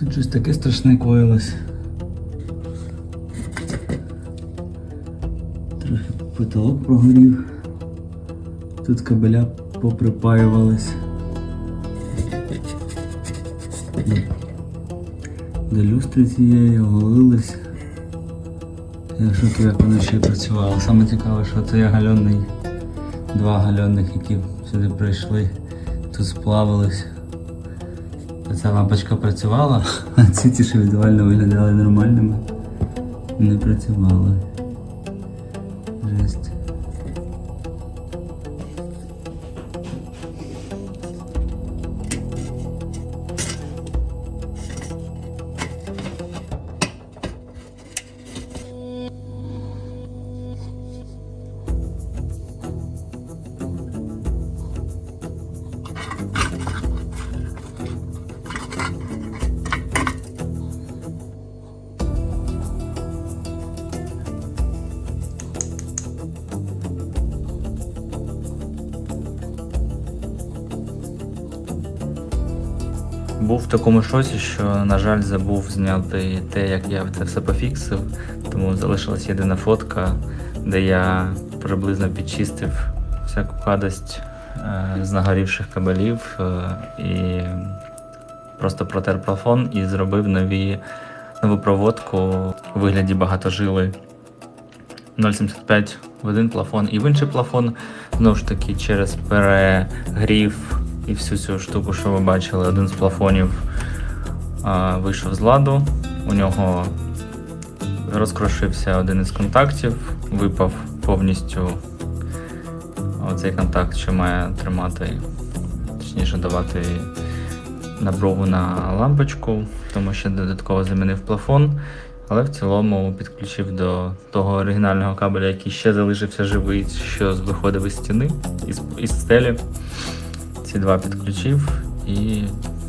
Тут щось таке страшне коїлось. Трохи потолок прогорів. Тут кабеля поприпаювались. До люстри цієї оголились. Якщо то як воно ще працювало. Саме цікаве, що це гальонний, два гальонних, які сюди прийшли, тут сплавились. Ця лампочка працювала, а ці ті, що візуально виглядали нормальними, не працювали. Був в такому шоці, що, на жаль, забув зняти те, як я це все пофіксив. Тому залишилась єдина фотка, де я приблизно підчистив всяку гадость е, з нагорівших кабелів е, і просто протер плафон і зробив нові, нову проводку у вигляді багатожили 0,75 в один плафон і в інший плафон. Знову ж таки, через перегрів і всю цю штуку, що ви бачили, один з плафонів а, вийшов з ладу. У нього розкрошився один із контактів, випав повністю оцей контакт, що має тримати, точніше давати напругу на лампочку, тому що додатково замінив плафон. Але в цілому підключив до того оригінального кабеля, який ще залишився живий, що виходив із стіни, із, із стелі. Ці два підключив і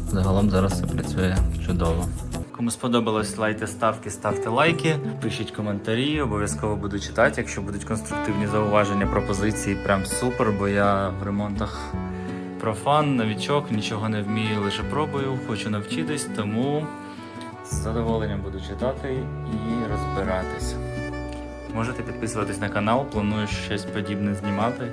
загалом зараз все працює чудово. Кому сподобалось, лайте ставки, ставте лайки, пишіть коментарі, обов'язково буду читати. Якщо будуть конструктивні зауваження, пропозиції, прям супер, бо я в ремонтах профан, новічок, нічого не вмію, лише пробую, хочу навчитись, тому з задоволенням буду читати і розбиратись. Можете підписуватись на канал, планую щось подібне знімати.